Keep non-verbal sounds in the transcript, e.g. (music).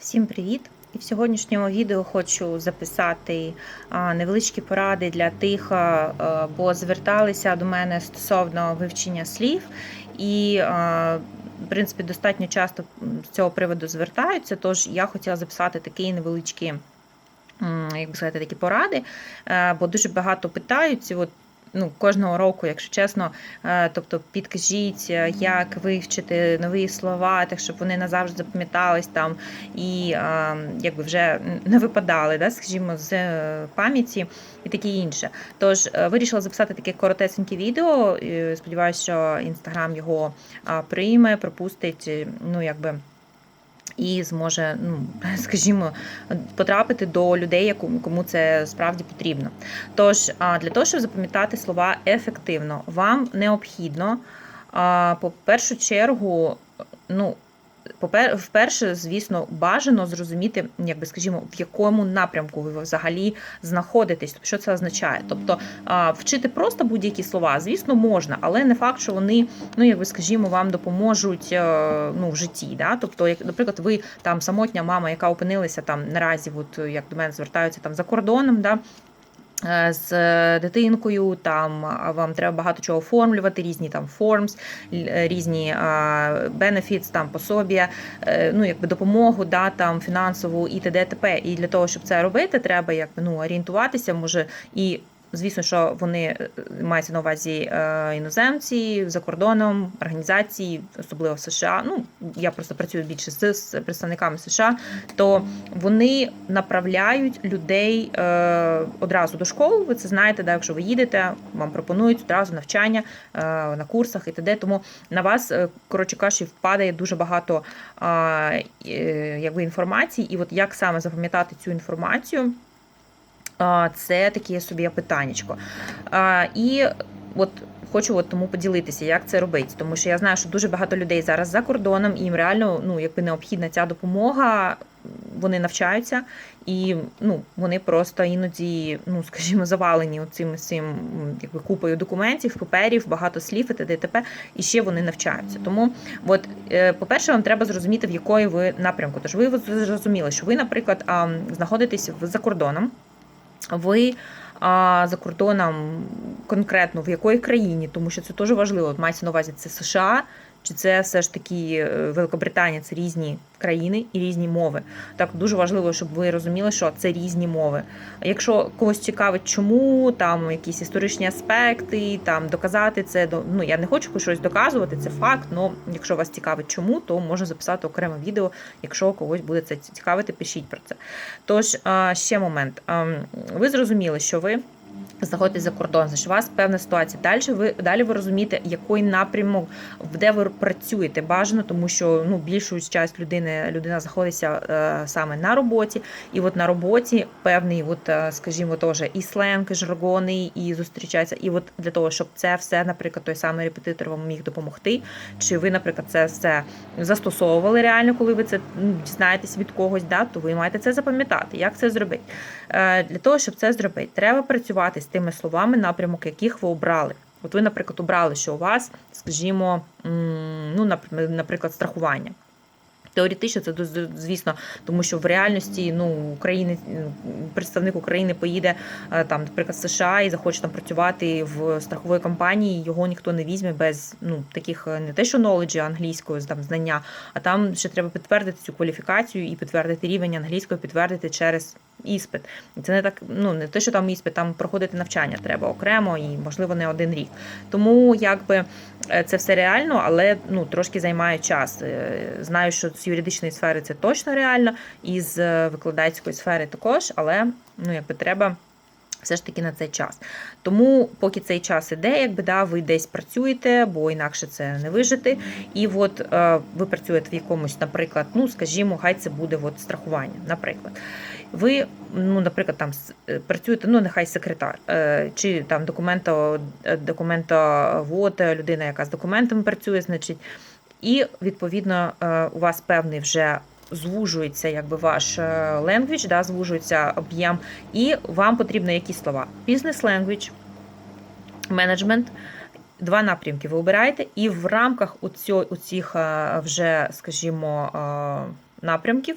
Всім привіт! І в сьогоднішньому відео хочу записати невеличкі поради для тих, бо зверталися до мене стосовно вивчення слів, і в принципі достатньо часто з цього приводу звертаються. Тож я хотіла записати такі невеличкі. Як би сказати, такі поради, е, бо дуже багато питають. От ну, кожного року, якщо чесно, е, тобто підкажіть, е, як вивчити нові слова, так щоб вони назавжди запам'ятались там і е, якби вже не випадали, да, скажімо, з пам'яті і таке інше. Тож вирішила записати таке коротесеньке відео. Сподіваюся, що інстаграм його прийме, пропустить, ну якби. І зможе, ну (laughs) скажімо, потрапити до людей, кому це справді потрібно. Тож, для того, щоб запам'ятати слова ефективно, вам необхідно, по першу чергу, ну, вперше, звісно, бажано зрозуміти, якби скажімо, в якому напрямку ви взагалі знаходитесь, що це означає. Тобто вчити просто будь-які слова, звісно, можна, але не факт, що вони, ну якби скажімо, вам допоможуть е, ну, в житті. Да? Тобто, як, наприклад, ви там самотня мама, яка опинилася там наразі, от як до мене звертаються там за кордоном, да? Е, з дитинкою, там вам треба багато чого оформлювати, різні там формс, різні benefits, там пособія, е, ну якби допомогу, да, там фінансову і т.д. т.п. І для того, щоб це робити, треба якби ну орієнтуватися, може і. Звісно, що вони е, маються на увазі е, іноземці за кордоном, організації, особливо в США. Ну я просто працюю більше з, з представниками США, то вони направляють людей е, одразу до школи. Ви це знаєте, да, якщо ви їдете, вам пропонують одразу навчання на курсах і т.д. Тому на вас, коротше кажучи, впадає дуже багато якби інформації, і от як саме запам'ятати цю інформацію. Це таке собі питаннячко. І от хочу от тому поділитися, як це робити. Тому що я знаю, що дуже багато людей зараз за кордоном, і їм реально ну, якби необхідна ця допомога. Вони навчаються, і ну, вони просто іноді, ну (laughs) скажімо, завалені цим цим якби купою документів, паперів, багато слів і т.д. і ще вони навчаються. Тому, от, е, по-перше, вам треба зрозуміти, в якої ви напрямку. Тож ви зрозуміли, що ви, наприклад, знаходитесь за кордоном ви а, за кордоном конкретно в якої країні, тому що це дуже важливо. Мається на увазі це США, чи це все ж таки е, Великобританія, це різні країни і різні мови. Так дуже важливо, щоб ви розуміли, що це різні мови. Якщо когось цікавить, чому там якісь історичні аспекти, там доказати це ну я не хочу щось доказувати, це факт. але якщо вас цікавить, чому, то можна записати окреме відео. Якщо когось буде це цікавити, пишіть про це. Тож ще момент. Ви зрозуміли, що ви знаходитесь за кордон, значить у вас певна ситуація. Далі ви далі ви розумієте, який напрямок, де ви працюєте. Бажано, тому що ну більшу часть людини людина знаходиться е, саме на роботі, і от на роботі певний, от е, скажімо, теж і сленг, і жаргони, і зустрічаються. І от для того, щоб це все, наприклад, той самий репетитор вам міг допомогти. Чи ви, наприклад, це все застосовували реально, коли ви це ну, дізнаєтесь від когось, да, то ви маєте це запам'ятати. Як це зробити? Е, Для того, щоб це зробити, треба працювати тими словами, напрямок яких ви обрали. От ви, наприклад, обрали, що у вас, скажімо, ну, наприклад, страхування. Теоретично це звісно, тому що в реальності ну України представник України поїде там, наприклад, в США і захоче там працювати в страхової компанії. Його ніхто не візьме без ну таких не те, що knowledge англійської там знання, а там ще треба підтвердити цю кваліфікацію і підтвердити рівень англійської, підтвердити через іспит. Це не так, ну не те, що там іспит, там проходити навчання треба окремо і, можливо, не один рік. Тому якби це все реально, але ну трошки займає час. Знаю, що з юридичної сфери це точно реально, і з викладацької сфери також, але ну якби треба. Все ж таки на цей час. Тому, поки цей час іде, якби да, ви десь працюєте, бо інакше це не вижити. І от е, ви працюєте в якомусь, наприклад, ну скажімо, хай це буде от страхування. Наприклад, ви, ну, наприклад, там працюєте, ну нехай секретар, е, чи там документа, документовод, людина, яка з документами працює, значить, і відповідно е, у вас певний вже звужується якби ваш language, да, звужується об'єм, і вам потрібно якісь слова. Business language, management, Два напрямки ви обираєте, і в рамках оцього, оцих вже, скажімо, напрямків